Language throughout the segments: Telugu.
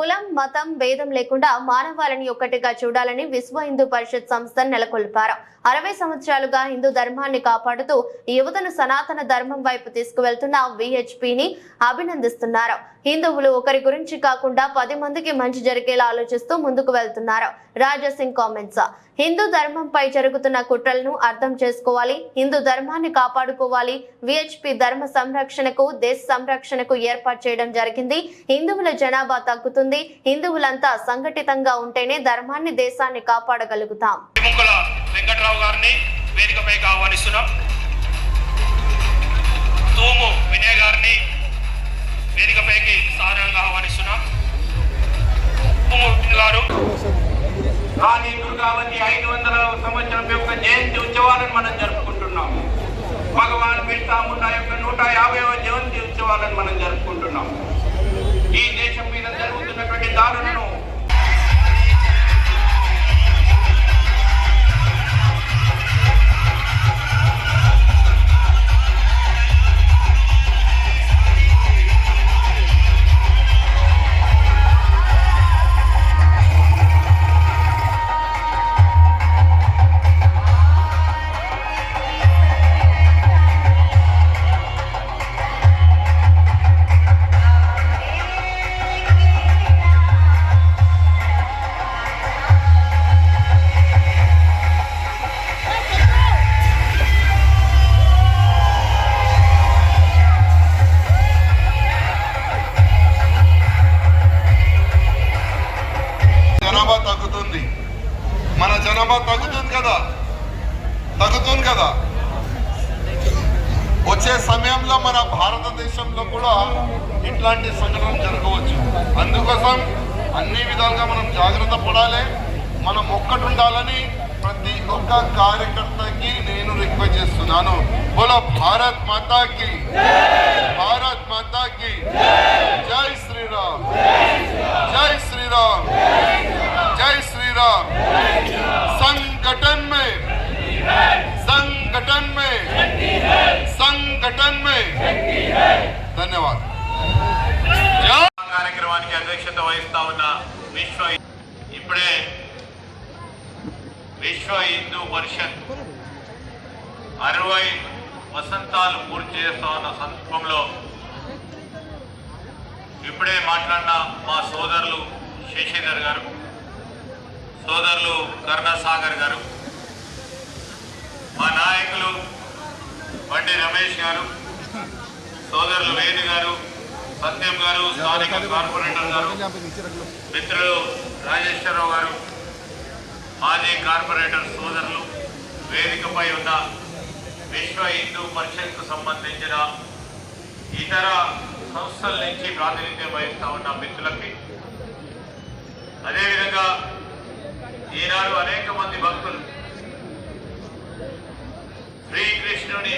కులం మతం భేదం లేకుండా మానవాళిని ఒక్కటిగా చూడాలని విశ్వ హిందూ పరిషత్ సంస్థ నెలకొల్పారు. అరవై సంవత్సరాలుగా హిందూ ధర్మాన్ని కాపాడుతూ యువతను సనాతన ధర్మం వైపు తీసుకువెళ్తున్న విహెచ్పిని అభినందిస్తున్నారు. హిందువులు ఒకరి గురించి కాకుండా పది మందికి మంచి జరిగేలా ఆలోచిస్తూ ముందుకు వెళ్తున్నారు. రాజాసింగ్ కామెంట్స్. హిందూ ధర్మంపై జరుగుతున్న కుట్రలను అర్థం చేసుకోవాలి హిందూ ధర్మాన్ని కాపాడుకోవాలి. విహెచ్పి ధర్మ సంరక్షణకు దేశ సంరక్షణకు ఏర్పాటు చేయడం జరిగింది. హిందువుల జనాభా తగ్గుతుంది. హిందువులంతా సంఘటితంగా ఉంటేనే ధర్మాన్ని దేశాన్ని కాపాడగలుగుతాం. వెంకటరావు గారిని వేదికపైకి ఆహ్వానిస్తున్నాం. తూము వినయ్ గారిని వేదికపైకి సాధారణంగా ఆహ్వానిస్తున్నాం. తూము గారు. రాణి దుర్గావతి ఐదు వందల సంవత్సరం యొక్క జయంతి ఉత్సవాలను మనం జరుపుకుంటున్నాం భగవాన్ బిర్సా ముండా శ్రమ తగ్గుతుంది కదా? తగ్గుతుంది కదా? వచ్చే సమయంలో మన భారతదేశంలో కూడా ఇట్లాంటి సంఘటన జరగవచ్చు. అందుకోసం అన్ని విధాలుగా మనం జాగ్రత్త పడాలి. మనం ఒక్కటి ఉండాలని ప్రతి ఒక్క కార్యకర్తకి నేను రిక్వెస్ట్ చేస్తున్నాను. బోలో భారత్ మాతాకి. భారత్ మాతాకి. జై శ్రీరామ్. జై శ్రీరామ్. విశ్వ హిందూ పరిషత్ అరవై వసంతాలు పూర్తి చేస్తా ఉన్న సందర్భంలో ఇప్పుడే మాట్లాడిన మా సోదరులు శశిధర్ గారు సోదరులు కర్ణసాగర్ గారు మా నాయకులు బండి రమేష్ గారు సోదరులు వేణు గారు సత్యం గారు స్థానిక కార్పొరేటర్ గారు మిత్రులు రాజేశ్వర కార్పొరేటర్ సోదరులు వేదికపై ఉన్న విశ్వ హిందూ పరిషత్కు సంబంధించిన ఇతర సంస్థల నుంచి ప్రాతినిధ్యం వహిస్తూ ఉన్న మిత్రులకి అదేవిధంగా ఈనాడు అనేక మంది భక్తులు శ్రీకృష్ణుని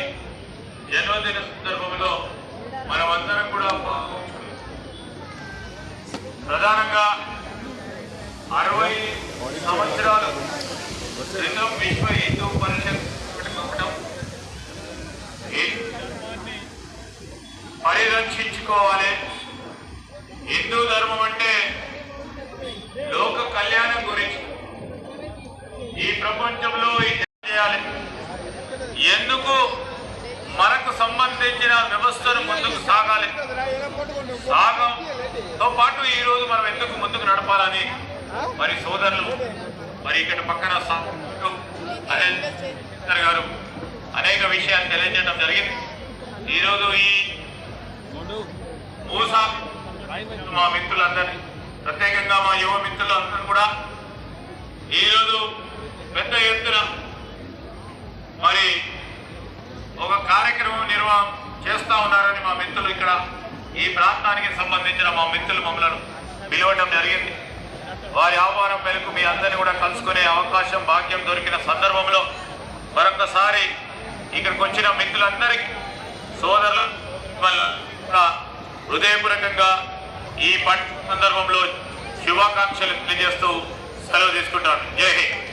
జన్మదిన సందర్భంలో మనమందరం కూడా ప్రధానంగా అరవై సంవత్సరాలు విశ్వ హిందూ పరిషత్ పెట్టుకోవడం పరిరక్షించుకోవాలి. హిందూ ధర్మం అంటే లోక కళ్యాణం గురించి. ఈ ప్రపంచంలో చేయాలి. ఎందుకు మనకు సంబంధించిన వ్యవస్థను ముందుకు సాగాలి? సాగంతో పాటు ఈ రోజు మనం ఎందుకు ముందుకు నడపాలని? మరి సోదరులు మరి ఇక్కడ పక్కన సా- గారు అనేక విషయాలు తెలియజేయడం జరిగింది. ఈరోజు ఈ మూసా మా మిత్రులందరినీ ప్రత్యేకంగా మా యువ మిత్రులందరూ కూడా ఈరోజు పెద్ద ఎత్తున మరి ఒక కార్యక్రమం నిర్వహణ చేస్తా ఉన్నారని మా మిత్రులు ఇక్కడ ఈ ప్రాంతానికి సంబంధించిన మా మిత్రులు మమ్మలను పిలవడం జరిగింది. వారి ఆహ్వానం మేరకు మీ అందరిని కూడా కలుసుకునే అవకాశం భాగ్యం దొరికిన సందర్భంలో మరొకసారి ఇక్కడికి వచ్చిన మిత్రులందరికీ సోదరులు హృదయపూర్వకంగా ఈ పంట సందర్భంలో శుభాకాంక్షలు తెలియజేస్తూ సెలవు తీసుకుంటాను. జై హింద్.